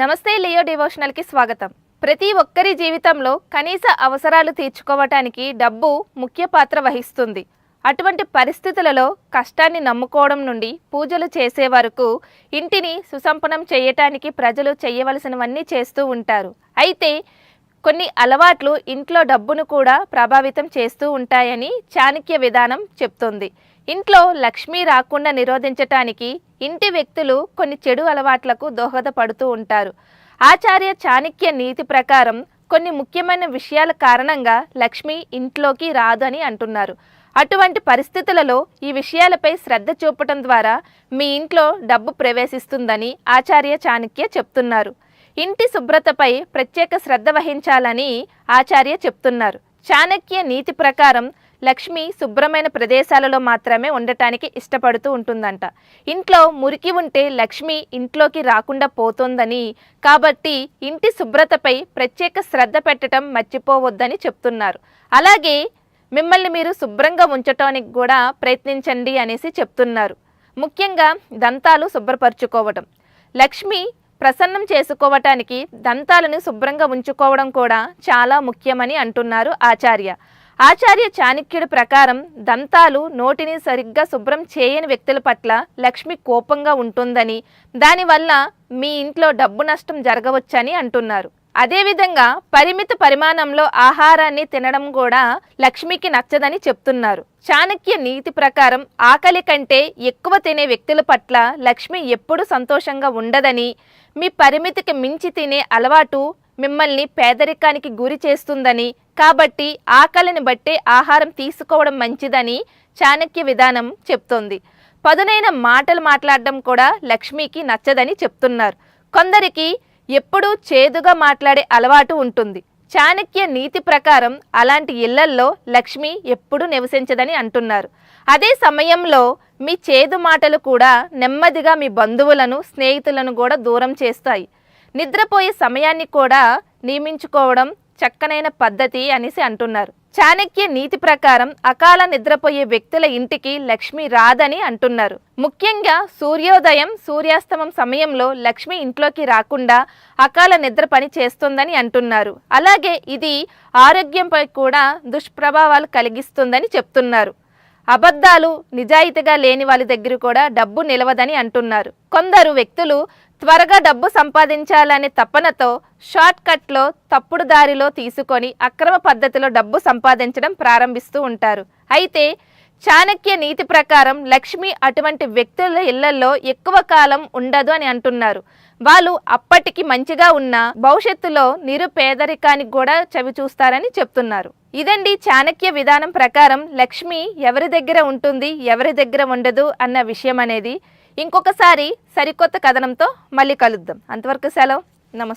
నమస్తే లియో డివోషనల్కి స్వాగతం. ప్రతి ఒక్కరి జీవితంలో కనీస అవసరాలు తీర్చుకోవటానికి డబ్బు ముఖ్య పాత్ర వహిస్తుంది. అటువంటి పరిస్థితులలో కష్టాన్ని నమ్ముకోవడం నుండి పూజలు చేసే వరకు ఇంటిని సుసంపన్నం చేయటానికి ప్రజలు చేయవలసినవన్నీ చేస్తూ ఉంటారు. అయితే కొన్ని అలవాట్లు ఇంట్లో డబ్బును కూడా ప్రభావితం చేస్తూ ఉంటాయని చాణక్య విధానం చెప్తుంది. ఇంట్లో లక్ష్మి రాకుండా నిరోధించటానికి ఇంటి వ్యక్తులు కొన్ని చెడు అలవాట్లకు దోహదపడుతూ ఉంటారు. ఆచార్య చాణక్య నీతి ప్రకారం కొన్ని ముఖ్యమైన విషయాల కారణంగా లక్ష్మి ఇంట్లోకి రాదు అని అంటున్నారు. అటువంటి పరిస్థితులలో ఈ విషయాలపై శ్రద్ధ చూపటం ద్వారా మీ ఇంట్లో డబ్బు ప్రవేశిస్తుందని ఆచార్య చాణక్య చెప్తున్నారు. ఇంటి శుభ్రతపై ప్రత్యేక శ్రద్ధ వహించాలని ఆచార్య చెప్తున్నారు. చాణక్య నీతి ప్రకారం లక్ష్మి శుభ్రమైన ప్రదేశాలలో మాత్రమే ఉండటానికి ఇష్టపడుతూ ఉంటుందంట. ఇంట్లో మురికి ఉంటే లక్ష్మి ఇంట్లోకి రాకుండా పోతుందని. కాబట్టి ఇంటి శుభ్రతపై ప్రత్యేక శ్రద్ధ పెట్టడం మర్చిపోవద్దని చెప్తున్నారు. అలాగే మిమ్మల్ని మీరు శుభ్రంగా ఉంచటానికి కూడా ప్రయత్నించండి అనేసి చెప్తున్నారు. ముఖ్యంగా దంతాలు శుభ్రపరచుకోవటం. లక్ష్మి ప్రసన్నం చేసుకోవటానికి దంతాలను శుభ్రంగా ఉంచుకోవడం కూడా చాలా ముఖ్యమని అంటున్నారు ఆచార్య. ఆచార్య చాణక్యుడి ప్రకారం దంతాలు నోటిని సరిగ్గా శుభ్రం చేయని వ్యక్తుల పట్ల లక్ష్మి కోపంగా ఉంటుందని దానివల్ల మీ ఇంట్లో డబ్బు నష్టం జరగవచ్చని అంటున్నారు. అదేవిధంగా పరిమిత పరిమాణంలో ఆహారాన్ని తినడం కూడా లక్ష్మికి నచ్చదని చెప్తున్నారు. చాణక్య నీతి ప్రకారం ఆకలి కంటే ఎక్కువ తినే వ్యక్తుల పట్ల లక్ష్మి ఎప్పుడూ సంతోషంగా ఉండదని మీ పరిమితికి మించి తినే అలవాటు మిమ్మల్ని పేదరికానికి గురి చేస్తుందని కాబట్టి ఆకలిని బట్టే ఆహారం తీసుకోవడం మంచిదని చాణక్య విధానం చెప్తోంది. పదునైన మాటలు మాట్లాడడం కూడా లక్ష్మికి నచ్చదని చెప్తున్నారు. కొందరికి ఎప్పుడూ చేదుగా మాట్లాడే అలవాటు ఉంటుంది. చాణక్య నీతి ప్రకారం అలాంటి ఇళ్ళల్లో లక్ష్మి ఎప్పుడూ నివసించదని అంటున్నారు. అదే సమయంలో మీ చేదు మాటలు కూడా నెమ్మదిగా మీ బంధువులను స్నేహితులను కూడా దూరం చేస్తాయి. నిద్రపోయే సమయాన్ని కూడా నియమించుకోవడం చక్కనైన పద్ధతి అనేసి అంటున్నారు. చాణక్య నీతి ప్రకారం అకాల నిద్రపోయే వ్యక్తుల ఇంటికి లక్ష్మి రాదని అంటున్నారు. ముఖ్యంగా సూర్యోదయం సూర్యాస్తమం సమయంలో లక్ష్మి ఇంట్లోకి రాకుండా అకాల నిద్ర పని చేస్తుందని అంటున్నారు. అలాగే ఇది ఆరోగ్యంపై కూడా దుష్ప్రభావాలు కలిగిస్తుందని చెప్తున్నారు. అబద్ధాలు నిజాయితీగా లేని వాళ్ళ దగ్గర కూడా డబ్బు నిలవదని అంటున్నారు. కొందరు వ్యక్తులు త్వరగా డబ్బు సంపాదించాలనే తపనతో షార్ట్ కట్లో తప్పుడు దారిలో తీసుకొని అక్రమ పద్ధతిలో డబ్బు సంపాదించడం ప్రారంభిస్తూ ఉంటారు. అయితే చాణక్య నీతి ప్రకారం లక్ష్మి అటువంటి వ్యక్తుల ఇళ్ళలో ఎక్కువ కాలం ఉండదు అని అంటున్నారు. వాళ్ళు అప్పటికి మంచిగా ఉన్న భవిష్యత్తులో నిరుపేదరికానికి కూడా చవి చూస్తారని చెప్తున్నారు. ఇదండి చాణక్య విధానం ప్రకారం లక్ష్మి ఎవరి దగ్గర ఉంటుంది ఎవరి దగ్గర ఉండదు అన్న విషయం అనేది ఇంకొకసారి సరికొత్త కథనంతో మళ్ళీ కలుద్దాం. అంతవరకు సెలవు.